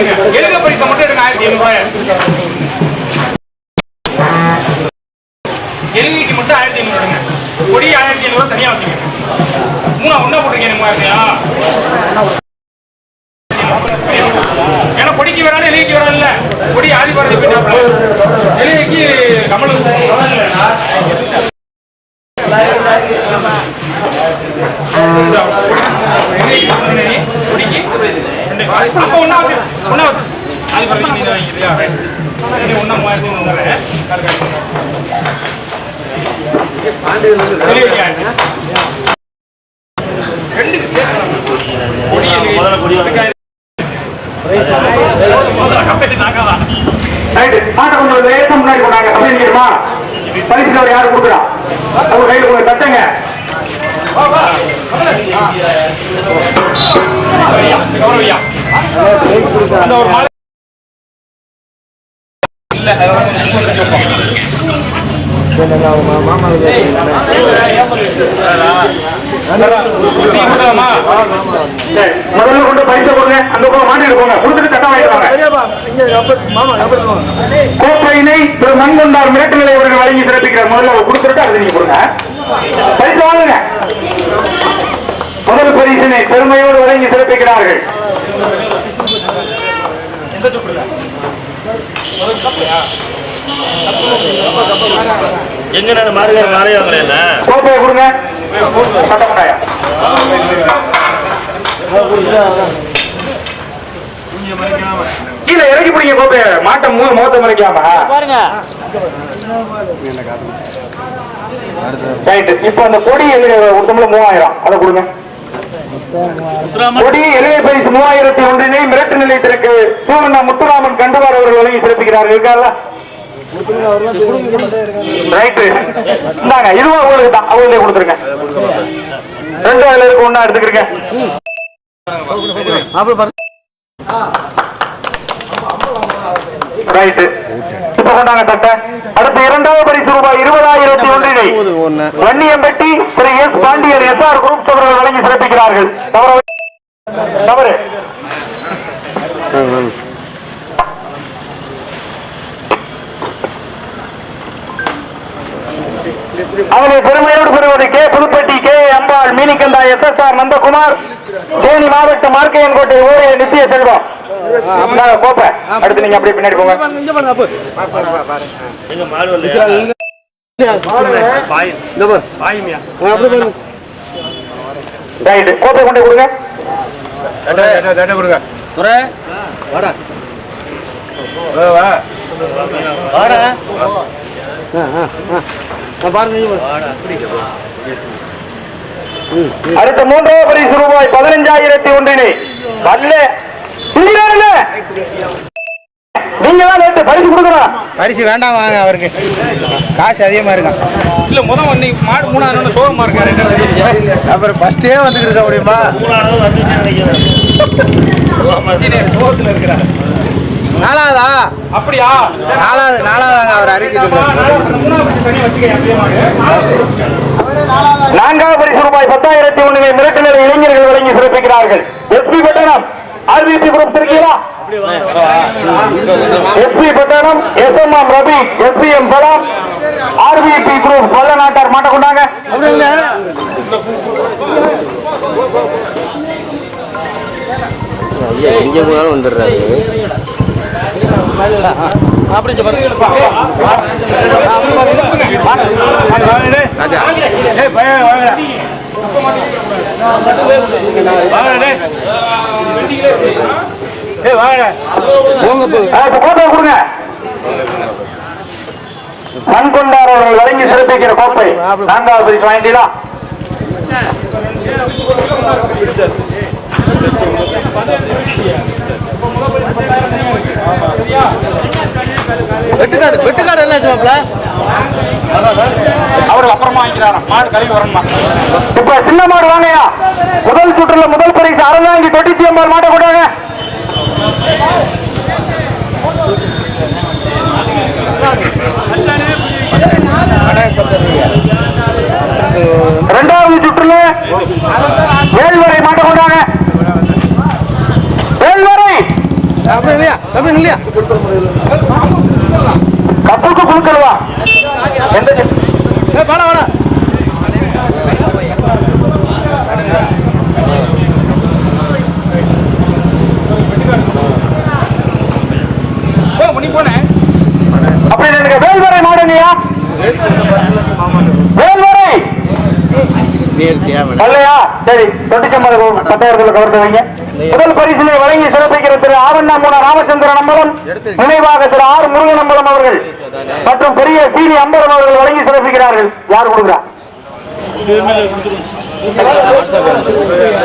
எடுங்க. எழுக பரிசை மட்டும் எடுங்க. ஆயிரத்தி ஐநூறுபாய் எழுகைக்கு மட்டும் ஆயிரத்தி ஐநூறு எடுங்க. கொடி ஆயிரத்தி ஐநூறு தனியா வச்சுக்கோங்க மூணா ஒண்ணா போட்டுருக்கீங்க மூவாயிரத்தியா ஏன்னா கொடிக்கு வராது எழுகைக்கு வராது இல்ல கொடி ஆதி பாரதி போயிட்டாப்ல எழுகைக்கு கமல் Thank you. அப்ப ஒண்ணா வச்சு வச்சு நீ வாங்கிக்கிறியா மூவாயிரத்தி ரைட்டு முன்னாடி போனாங்க பரிசு அவர் யாரு கொடுக்குறா? அவங்க கையில் கொஞ்சம் தட்டுங்க. அந்த ஒரு மாலை இல்ல முதல்ல கொண்டு பரிசை கொடுங்க அந்த பக்கம் மாட்டிட்டு போங்க கொடுத்துட்டு தட்டா வாங்கிடுவாங்க கோப்பையினை திரு மண்கொண்டார் மிரட்டு நிலை அவர்கள் வழங்கி சிறப்பிக்கிறார் முதல்ல அவர் கொடுத்துட்டு அதை நீங்க கொடுங்க. பரிசு வாங்குங்க முதல் பரிசினை பெருமையோடு வழங்கி சிறப்பிக்கிறார்கள்? எங்க நான் நாளே வாங்கல கோப்பையை கொடுங்க. சட்டப்பட்டாயா கீழே இறக்கி பிடிங்க கோப்பைய. மாட்டை மூணு முகத்தை மறைக்காம. ரைட் இப்போ அந்த பொடி எழுதி மூவாயிரம். அதை கொடுங்க. கொடி இளைய பரிசு மூவாயிரத்தி ஒன்றினை மிரட்டு நிலையத்திற்கு சூரண்ணா முத்துராமன் கண்டுவார் அவர்கள் வழங்கி சிறப்பிக்கிறார்கள். இருக்கார்ல ரைட்டு இந்தாங்க இதுவும் அவங்களுக்கு தான். அவங்களே கொடுத்துருங்க. ரெண்டு அதுல இருக்கு ஒன்னா எடுத்துக்கிறீங்க ரைட்டு இப்ப கொண்டாங்க தட்டை அடுத்து இரண்டாவது பரிசு ரூபாய் இருபதாயிரத்தி ஒன்றினை வன்னியம்பட்டி திரு S Pandiyar S R group அவர்கள் வழங்கி சிறப்பிக்கிறார்கள். தவறு. தவறு. அவனை பெருமையோடு பெறுவது K. Puduppatti K. Ambal Meenikanda S. S. R. Nandakumar Theni மாவட்டம் மார்க்கையன்கோட்டை ஓரிய நித்திய செல்வம். அடுத்து நீங்க அப்படியே பின்னாடி போங்க. அடுத்த மூன்றாவது பரிசு ரூபாய் பதினஞ்சாயிரத்தி ஒன்றினை அல்ல நீங்க தான் நேற்று பரிசு கொடுக்கணும். பரிசு வேண்டாம் வாங்க அவருக்கு. காசு அதிகமா இருக்கான் இல்ல முதல் இன்னைக்கு மாடு மூணாவது நாள் சோகமா இருக்காரு என்ன அப்புறம் ஃபர்ஸ்டே வந்துட்டு இருக்க முடியுமா? சோகத்துல இருக்கிறாரு. நாலாவதா? அப்படியா? நாலாவது நாலாவதாங்க அவர் அறிக்கை. நான்காவது பரிசு ரூபாய் பத்தாயிரத்தி ஒன்றினை மிரட்டு நிலை இளைஞர்கள் வழங்கி சிறப்பிக்கிறார்கள். எஸ்பி பட்டணம். ஆர்பிசி குரூப் இருக்கீங்களா SP Pattanam S M M Ravi SP M பலம் ஆர்பிபி குரூப் வல்ல நாட்டார் மாட்ட கொண்டாங்க எங்க போனாலும் வந்துடுறாரு கோப்பை கொடுங்க கண்கொண்டார் அவர்கள் வழங்கி சிறப்பிக்கிற கோப்பை நான்காவது பரிசு வாங்கிட்டீங்களா வெட்டுக்காடு வெட்டுக்காடு என்ன ஆச்சுமாப்ல அவர் அப்புறமா வாங்கிக்கிறாராம் மாடு கழுவி வரணுமா? இப்ப சின்ன மாடு வாங்கயா முதல் சுற்றுல முதல் பரிசு அறந்தாங்கி தொட்டிச்சி அம்பாள் மாட்ட கொண்டாங்க. இரண்டாவது சுற்றுல வேல்வரை மாட்ட கொண்டாங்க. வேல்வரை! அப்படி இல்லையா? அப்படி இல்லையா? வாடா போ பண்ணி போனேன் அப்படி எனக்கு வேல்வரை மாடுங்கய்யா வேல்வரை அல்லையா சரி தொட்டிச்சம்பது பத்தாயிரத்துல கவர்ந்து வைங்க. முதல் பரிசினை வழங்கி சிறப்பிக்கிற திரு ஆவண்ணாமுன ராமச்சந்திரன் அம்பலம் நினைவாக திரு ஆர் முருகன் அம்பலம் அவர்கள் மற்றும் பெரிய சீனி அம்பலம் அவர்கள் வழங்கி சிறப்பிக்கிறார்கள் யார் கொடுக்குறா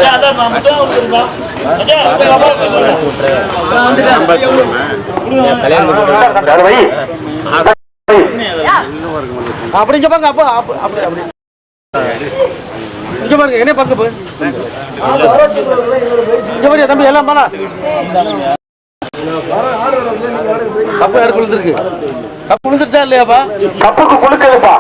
அதான் நான் மட்டும் இருக்கோம் அதை வை. வை. அப்படி அப்போ அப்ப- அப்படி அப்படி இங்க பாருங்க என்ன பார்க்க போ. இங்க பாருங்க தம்பி எல்லாம் பாலா கப்பு எடுத்து விழுந்துருக்கு கப்பு விழுந்துருச்சா இல்லையாப்பா? கப்புக்கு குழுக்கலுப்பா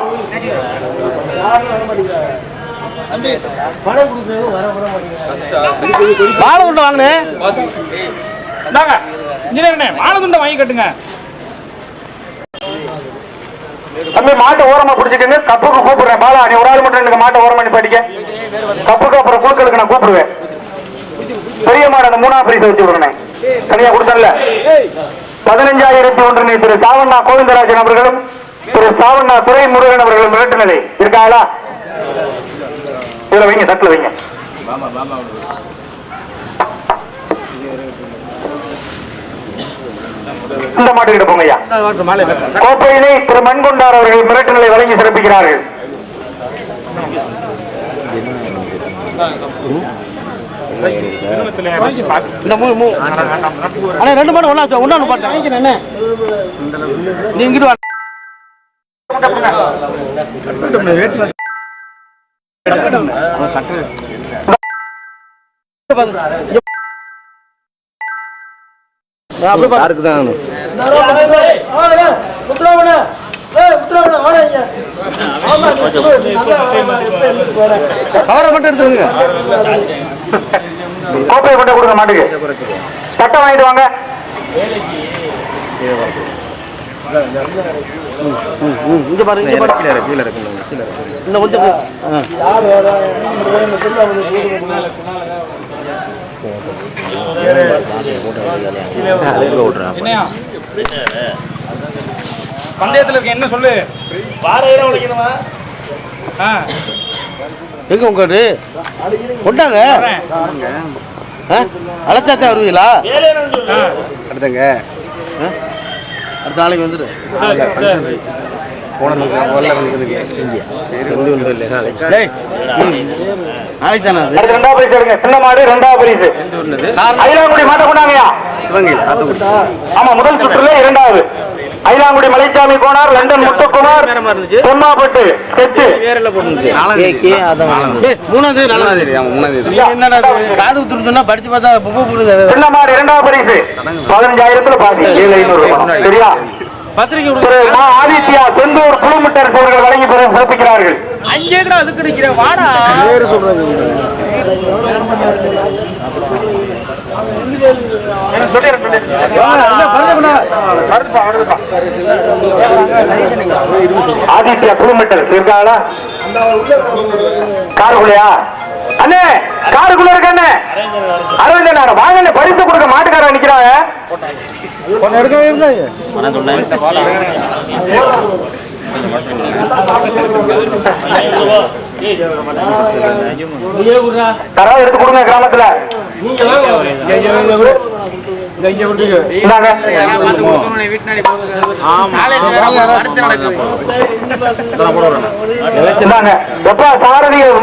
வாழை உண்டை வாங்கினேன் இந்தாங்க இன்ஜினியர்னே மானதுண்டை வாங்கி கட்டுங்க. தம்பி மாட்டை ஓரமா பிடிச்சிக்கங்க கப்புக்கு கூப்பிடுறேன். பாலா நீ ஒரு ஆள் மட்டும் எனக்கு மாட்டை ஓரமா நீ படிக்க கப்புக்கு அப்புறம் குழுக்களுக்கு நான் கூப்பிடுவேன். பெரிய மாடு அந்த மூணாவது பிரிசை வச்சு விடுறேன். தனியா கொடுத்தல பதினஞ்சாயிரத்தி ஒன்று திரு சாவண்ணா கோவிந்தராஜன் அவர்களும் திரு சாவண்ணா துறை முருகன் அவர்களும் மிரட்டு நிலை இருக்காளா? இதுல வைங்க தட்டுல வைங்க. இந்த மாட்டுக்கிட்ட போங்க ஐயா கோப்பையிலே திரு மண்கொண்டார் அவர்கள் மிரட்டு வழங்கி சிறப்பிக்கிறார்கள். திருமணத்துல இந்த மூணு மூணு. அண்ணா ரெண்டு பார்த்தேன் என்ன நீ இங்கிட்டு வா. அப்படி பாரு கவரை மட்டும் எடுத்துக்கோங்க. கோப்பையை கொண்டு கொடுங்க மாட்டுக்கு. சட்டம் வாங்கிட்டு வாங்க. இங்க பாருங்க இங்க பாருங்க. கீழ கீழ இன்னும் கொஞ்சம் ஆ. என்னையா பந்தயத்துல இருக்க என்ன சொல்லு எங்க உங்க கொண்டாங்க? அழைச்சாத்தான் வருவீங்களா அடுத்தங்க? அடுத்த நாளைக்கு வந்துடு ரெண்டாவது பரிசு. எடுங்க சின்ன மாடு ரெண்டாவது பரிசு. மாட்டை ஆமா முதல் சுற்றுல இரண்டாவது அயிலாங்குடி மலைச்சாமி கோனார் லண்டன் முத்துக்குமார் பொம்மாப்பட்டு ஸ்கெட்சு மூணாவது? காது சொன்னா படிச்சு பார்த்தா புக்கு சின்ன மாடு இரண்டாவது பரிசு. பதினஞ்சாயிரத்துல பாதி ஏழு ஐநூறு சரியா? பத்திரிக்கை திரு கொடுங்க மா ஆதித்யா செந்தூர் குழுமிட்டர் அவர்கள் வழங்கி பெற சிறப்பிக்கிறார்கள். அங்கே கூட அதுக்கு நிக்கிற வாடா ஆதித்யா குழுமிட்டர் இருக்காங்களா காருக்குள்ளையா அண்ணே காருக்குள்ள இருக்க அண்ணே அரவிந்தன் நான் வாங்க பரிசு கொடுக்க மாட்டுக்காரன் நிக்கிறாங்க தரவா எடுத்து கொடுங்க கிராமத்துல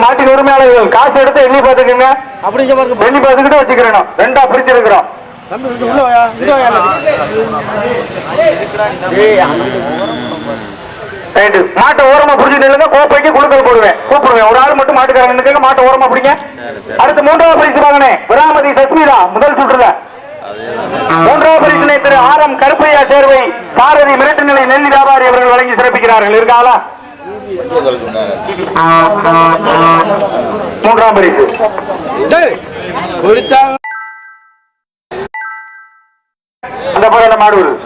மாட்டின் உரிமையாளர்கள் காசு எடுத்து எண்ணி பார்த்துக்குங்க அப்படி எண்ணி பாத்துக்கிட்டு வச்சுக்கிறோம் ரெண்டா பிரிச்சிருக்கிறோம் தம்பி மாட்டை ஓரமா புடிச்சு நில்லுங்க கோப்பைக்கு குழுக்கள் போடுவேன் கூப்பிடுவேன் ஒரு ஆள் மட்டும் மாட்டுக்காரங்க நிற்க மாட்டை ஓரமா பிடிங்க. அடுத்து மூன்றாவது பரிசு வாங்கினேன் விராமதி சஸ்மிதா முதல் சுற்றுல. மூன்றாவது பரிசினை திரு ஆர் எம் கருப்பையா சேர்வை சாரதி மிரட்டு நிலை நெல் வியாபாரி அவர்கள் வழங்கி சிறப்பிக்கிறார்கள். இருக்காளா? மூன்றாம் பரிசு. அந்த பக்கம் மாடு. வருது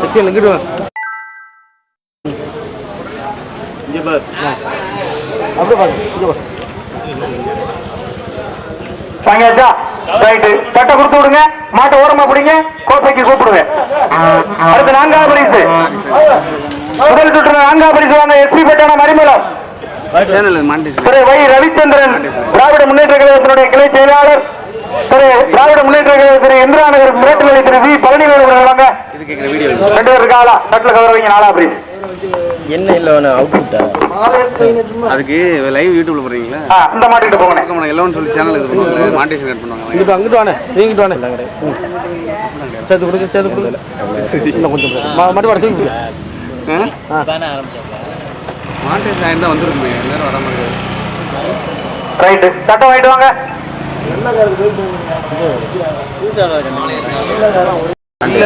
சத்தியம் இங்கிட்டு வா. அப்படியே பாரு. வாங்கியாச்சா? ரைட்டு சட்டை கொடுத்து விடுங்க. மாட்டை ஓரமா பிடிங்க. கோப்பைக்கு கூப்பிடுவேன் அடுத்து நான்காவது பரிசு. முதல் சுற்று நான்காவது பரிசு வாங்க எஸ்பி பட்டான மரிமலம் திரு வை ரவிச்சந்திரன் திராவிட முன்னேற்ற கழகத்தினுடைய கிளை செயலாளர் திரு திராவிட முன்னேற்ற கழக திரு இந்திராநகர் முரட்டுநிலை திரு வி பழனிவேலு அவர்கள் வாங்க. ரெண்டு பேர் இருக்காளா தட்டுல கவரவங்க நாலா பரிசு. அதுக்கு லைவ் யூடியூப்ல போடுறீங்களா? ஆ, இந்த மாட்டிட்டு போங்க எல்லாம் சொல்லி சேனல் இது பண்ணுவாங்க மாண்டேஷன் கட் பண்ணுவாங்க இங்கிட்டு வா, இங்கிட்டு வாண்ணே. நீ இங்கிட்டு வாண்ணே. ம். சேர்த்து கொடுங்க சேர்த்து கொடுங்க. இன்னும் கொஞ்சம் மட்டும் வர தூக்கி. மாண்டேஷன் ஆயிருந்தா வந்துருக்குமே எல்லாரும் வர மாதிரி ரைட்டு. சட்டம் வாங்கிட்டு வாங்க. இல்ல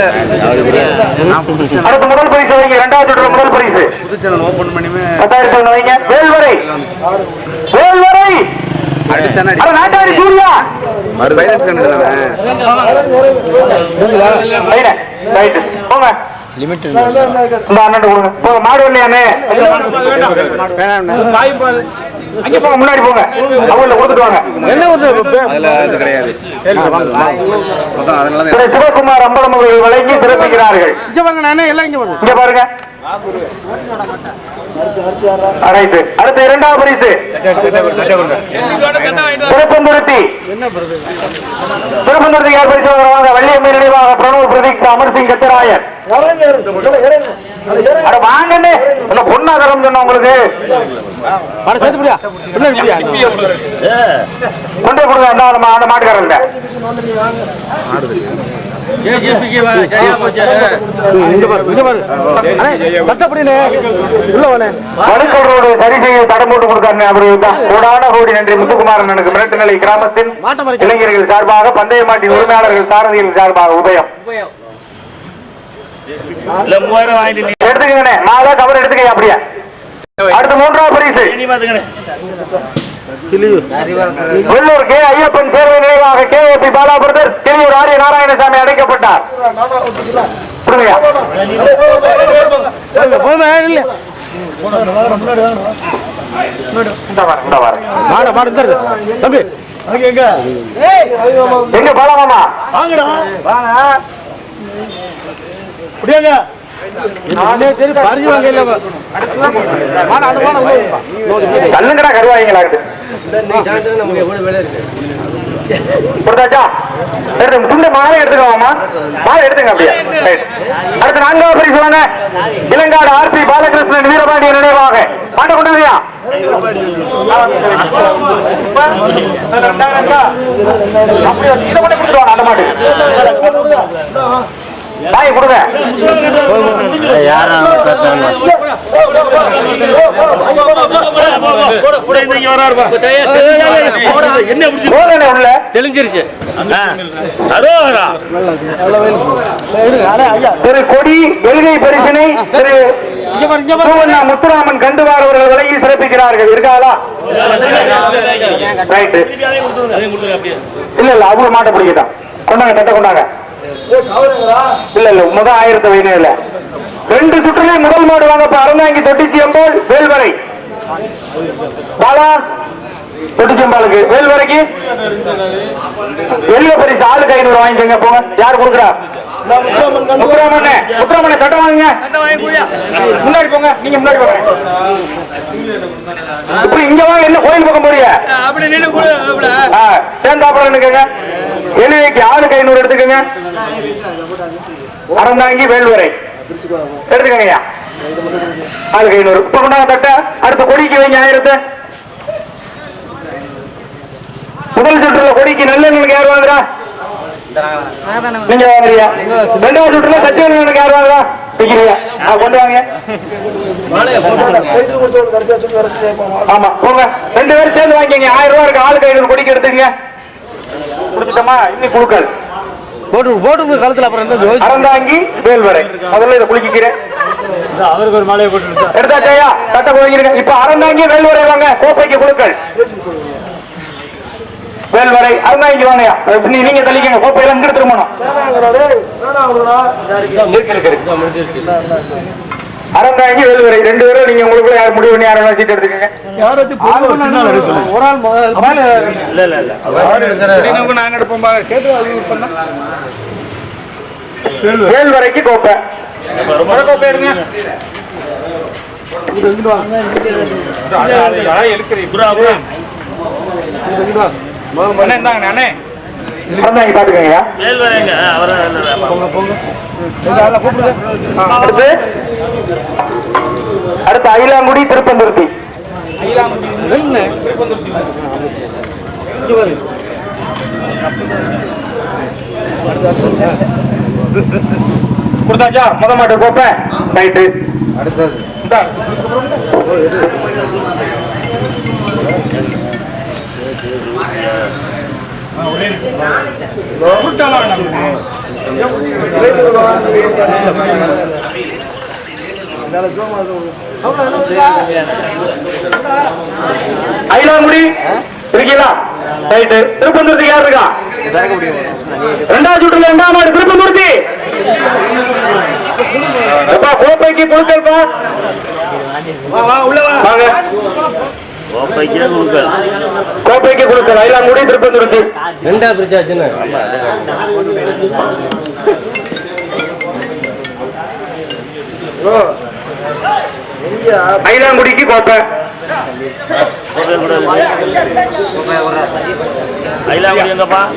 அடுத்து முதல் பரிசு வைங்க இரண்டாவது பரிசு புது சேனல் ஓபன் பண்ணியுமே. பத்தாயிரத்தி ஒண்ணு வைங்க. வேல்வரை. வேல்வரை. அடிச்சானே அட. நாட்டாரி சூர்யா. அடி வைலன்ஸ் கண்டு தானே. ரைட்டு ரைட்டு போங்க. இந்த அண்ணன் கொடுங்க. போங்க மாடு இல்லையானே அங்கே போங்க முன்னாடி போங்க. அவங்கள கொடுத்துட்டு வாங்க. என்ன இது கிடையாது. சிவகுமார் அம்பலம் அவர்கள் வழங்கி சிறப்பிக்கிறார்கள். இங்க பாருங்க நானே எல்லாம் இங்க பாருங்க இங்க பாருங்க. அடுத்து இரண்டாவது பரிசு. திருப்பந்துருத்தி. திருப்பந்துருத்தி யார் பரிசு வாங்குறாங்க? வள்ளியம்மை நினைவாக பிரணவ் பிரதீக் அமர் சிங் கத்தராயர் அட வாங்கன்னு பொண்ணாதரம் சொன்ன உங்களுக்கு. கொண்டே கொடுங்க அந்த மாட்டுக்காரங்க மிரட்டுநிலை கிராமத்தின் இளைஞர்கள் சார்பாக பந்தய மாட்டின் உரிமையாளர்கள் சாரதிகள் சார்பாக உதயம் இல்ல மூவாயிரம் வாங்கிட்டு நீ எடுத்துக்கங்கண்ணே. மாதா கவர் எடுத்துக்க அப்படியே. அடுத்து மூன்றாவது பரிசு. வெள்ளூர் கே ஐயப்பன் சேர்வை நினைவாக K A B Bala Kiliyur Ariya Narayanasamy அடைக்கப்பட்டார். கொடுங்கய்யா. போதுமே இல்ல இந்த நானே தெரியும் பறிஞ்சு இல்ல மாட கருவாய்ங்களா கொடுத்தாச்சா மாலை எடுத்துக்கோமா மாலை எடுத்துங்க அப்படியே. அடுத்து நான்காவது பரிசு வாங்க இளங்காடு ஆர்பி பாலகிருஷ்ணன் வீரபாண்டிய நினைவாக. மாட்ட கொண்டு வரியா அப்படியே? இதை மட்டும் அந்த மாட்டு வாங்கி கொடுங்க ஐயா திரு கொடி எல்கை பரிசினை முத்துராமன் கண்டுவார் அவர்கள் வழங்கி சிறப்பிக்கிறார்கள். இருக்காளா? ரைட்டு இல்ல இல்ல அவங்க மாட்ட பிடிக்கட்டும். கொண்டாங்க தட்ட கொண்டாங்க. இல்ல இல்ல முத ஆயிரத்து வைனே இல்ல. ரெண்டு சுற்றுல முதல் மாடு வாங்க அறந்தாங்கி தொட்டிச்சி அம்பாள் வேல்வரை. பாலா தொட்டிச்சம்பாளுக்கு வேல்வரைக்கு? எல்ல பரிசு ஆளுக்கு ஐநூறு வாங்கிக்கோங்க போங்க. யார் கொடுக்குறா? முத்துராமண்ணே முத்துராமண்ணே சட்டம் வாங்குங்க. முன்னாடி போங்க நீங்க முன்னாடி போங்க. இப்படி இங்க வாங்க என்ன கோயில் பக்கம் போறீங்க சேர்ந்தாப்புல நிக்கங்க எலிவைக்கு ஆளுக்கு ஐநூறு எடுத்துக்கோங்க. அறந்தாங்கி வேல்வரை எடுத்துக்கோங்கய்யா. ஆளுக்கு ஐநூறு இப்ப கொண்டாங்க தட்ட அடுத்த கொடிக்கு வைங்க ஆயிரத்து. முதல் சுற்றுல கொடிக்கு நல்ல நல்லெண்ணெய் யார் வாங்குறா? நீங்க வாங்குறியா? ரெண்டாவது சுற்றுல சத்தியநல்லனுக்கு யார் வாங்குறா? விக்கிறீங்க ஆ, கொண்டு வாங்க. ஆமா போங்க. ரெண்டு பேரும் சேர்ந்து வாங்கிக்கங்க. ஆயிரம் ரூபாய் இருக்கு. ஆளுக்கு ஐநூறு கொடிக்கு எடுத்துங்க கொடுத்துட்டோமா இன்னும் குழுக்கள். போட்டு போட்டு கழுத்துல அப்புறம் என்ன அறந்தாங்கி வேல்வரை முதல்ல இதை குளிக்கிறேன் அவருக்கு ஒரு மாலையை போட்டு எடுத்தாச்சையா சட்டை போயிருங்க இப்ப அறந்தாங்கி வேல்வரை வாங்க. கோப்பைக்கு குழுக்கள். வேல்வரை இங்க வாங்கயா நீங்க தள்ளிக்கங்க. கோப்பையில இங்கிட்டு திரும்பணும். அறந்தாங்கி வேல்வரை ரெண்டு பேரும் நீங்க உங்களுக்குள்ள யார் முடிவு பண்ணி யாரும் சீட் எடுத்துக்கங்க. ஒரு ஆள் இல்ல இல்ல நாங்க எடுப்போம். கேட்டு அது யூஸ் பண்ணா. வேல்வரைக்கு கோப்பை. கோப்பை எடுங்க. இங்கிட்டு அடுத்து அயிலாங்குடி திருப்பந்துருத்தி. கொடுத்தாச்சா? முத மாட்டு கோப்பை ரைட்டு. அடுத்தது. இந்தா. அயிலாங்குடி இருக்கீங்களா? ரைட்டு திருப்பந்துருத்தி யார் இருக்கா? ரெண்டாவது சுற்றுல ரெண்டாம் மாடு திருப்பந்துருத்தி எப்பா கோப்பைக்கு கொடுக்கல்பா வா வா உள்ள வா. வாங்க. கோப்பைக்கே கொடுக்கல அயிலாங்குடி திருப்பந்துருத்தி ரெண்டா பிரிச்சாச்சுன்னு. அயிலாங்குடிக்கு கோப்பை.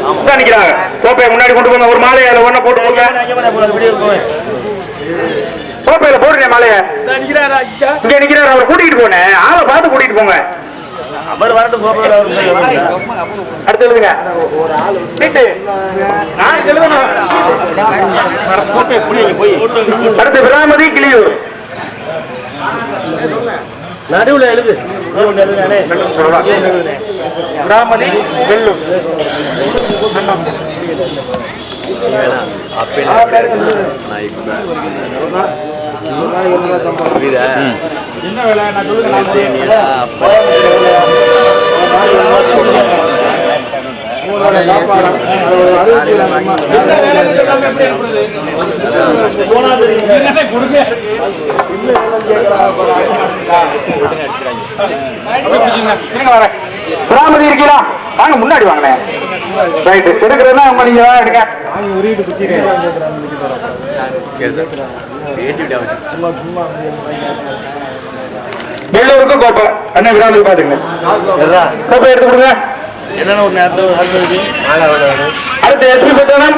கோப்பை நிக்கிறாங்க. கோப்பையை முன்னாடி கொண்டு போங்க. ஒரு மாலையை அதில் ஒண்ணு போட்டு கோப்பையில போடுங்க மாலையை. இங்க நிக்கிறாரு. அவர் கூட்டிட்டு போனேன். ஆளை பார்த்து கூட்டிட்டு போங்க. அவர் வரட்டும் அடுத்து எழுதுங்க. அடுத்து விராமதி கிளியூர். நடுவுல எழுது. வெள்ளூர். என்ன வேலை? நான் சொல்லுங்க நான் இருக்கீங்களா? வாங்க முன்னாடி வாங்கினேன் ரைட்டு எடுக்கிறதுனா உங்க நீங்க தான் எடுங்க. வெள்ளூருக்கு கோப்பை. அண்ணன் விராமதி பாத்துங்க கோப்பை எடுத்து கொடுங்க. என்னென்ன ஒரு நேரத்தில் அடுத்து எஸ்பி பட்டணம்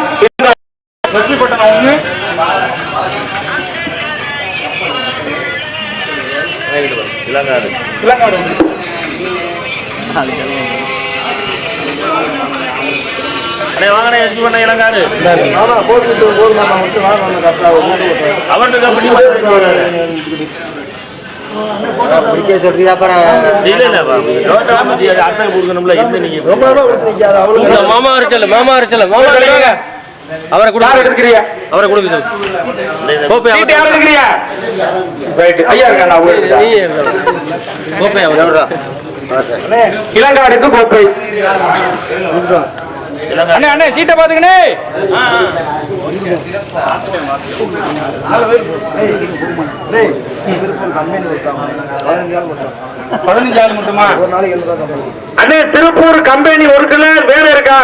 லட்சுமி பட்டணம் இளங்காடு. இளங்காடு. ஒண்ணு அண்ணே வாங்கண்ணே எஸ்பி பண்ண இளங்காடு அவர்கிட்ட கம்பெனி பிடிக்க சொல்றீங்க அப்புறம் இல்ல இல்ல டோட்டலா பத்தி அட்டை கொடுக்கணும்ல என்ன நீங்க மாமா இருக்கல மாமா இருக்கல மாமா அவரை கொடுக்க எடுக்கிறீங்க அவரை கொடுக்க சொல்லு. கோப்பை சீட்டு யார் எடுக்கிறீங்க? ரைட்டு ஐயா இருக்கா நான் உங்களுக்கு நீ கோப்பை அவர். இளங்காடுக்கு கோப்பை. அண்ணே அண்ணே சீட்டை பாத்துக்கணே பதினஞ்சு ஆள் மட்டுமா அண்ணே திருப்பூர் கம்பெனி ஒரு கிலர் வேலை இருக்கா?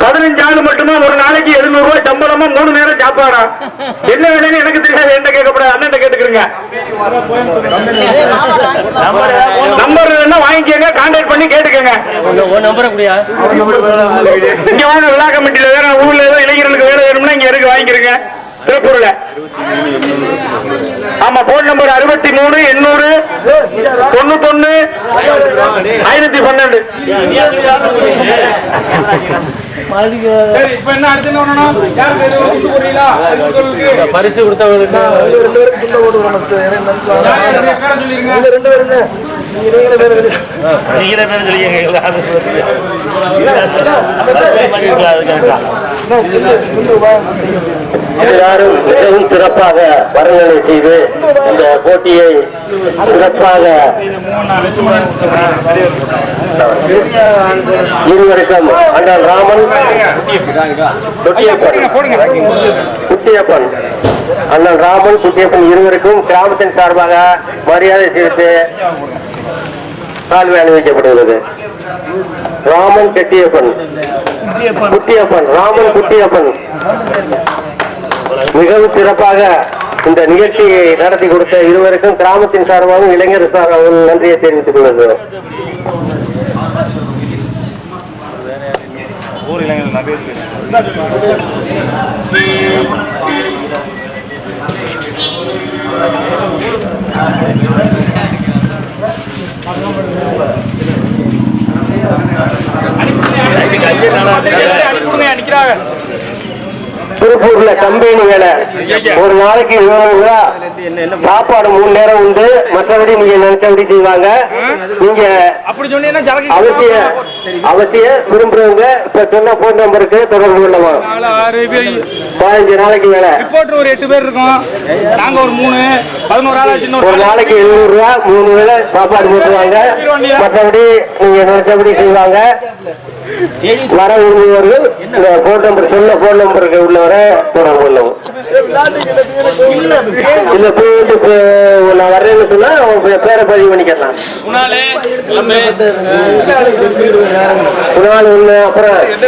பதினஞ்சு ஆள் மட்டுமா ஒரு நாளைக்கு எழுநூறு ரூபாய் சம்பளமா மூணு நேரம் சாப்பாடா? என்ன வேலைன்னு எனக்கு தெரியாது என்ன கேட்கப்படாது அண்ணன் கேட்டுக்கிறீங்க. நம்பர் நம்பர் வேணா வாங்கிக்கோங்க கான்டாக்ட் பண்ணி கேட்டுக்கோங்க. இங்க வாங்க விழா கமிட்டியில வேற ஊர்ல ஏதோ இளைஞர்களுக்கு வேலை வேணும்னா இங்க இருக்கு வாங்கிக்கிறீங்க. திருப்பூர்ல. ஆமா போன் நம்பர் அறுபத்தி மூணு எண்ணூறு தொண்ணூத்தொன்னு ஆயிரத்தி பன்னெண்டு. இப்ப என்ன அடுத்து என்ன பண்ணணும் யாருக்கு எதுவும் போறீங்களா சொல்லுங்க பரிசு கொடுத்தவங்களுக்கு பேர சொல்லிருங்க நீங்களே பேர் சொல்லிங்க அது கரெக்டா எல்லாரும் மிகவும் சிறப்பாக வரவேலை செய்து இந்த போட்டியை சிறப்பாக இருவருக்கும் அண்ணன் ராமன் குட்டியப்பன். குட்டியப்பன். அண்ணன் ராமன் குட்டியப்பன் இருவருக்கும் கிராமத்தின் சார்பாக மரியாதை செலுத்தி சால்வை அணிவிக்கப்படுகிறது. ராமன் கெட்டியப்பன். குட்டியப்பன் ராமன் குட்டியப்பன். மிகவும் சிறப்பாக இந்த நிகழ்ச்சியை நடத்தி கொடுத்த இருவருக்கும் கிராமத்தின் சார்பாகவும் இளைஞர் சார்பாகவும் நன்றியை தெரிவித்துக் பேர் அடிக்கணுங்க நிக்கிறாங்க திருப்பூர்ல கம்பெனி வேலை. ஒரு நாளைக்கு இருபது ரூபா சாப்பாடு மூணு நேரம் உண்டு. மற்றபடி நீங்க நினைச்சபடி செய்வாங்க. நீங்க அவசிய அவசிய விரும்புறவங்க இப்ப சொன்ன போன் நம்பருக்கு தொடர்பு பேர் பதினஞ்சு நாளைக்கு வேலை. ஒரு எட்டு பேர் இருக்கோம். நாங்க ஒரு மூணு பதினோரு ஒரு நாளைக்கு எழுநூறு ரூபா மூணு வேளை சாப்பாடு போட்டுருவாங்க மற்றபடி நீங்க நினைச்சபடி செய்வாங்க. வர விரும்புபவர்கள் இந்த போன் நம்பர் சொன்ன போன் நம்பருக்கு உள்ளவரை தொடர்பு கொள்ளவும் இல்ல போய் வந்து இப்ப நான் வர்றேன்னு சொன்னா உங்க பேரை பதிவு பண்ணிக்கலாம். நாள் ஒண்ணு அப்புறம்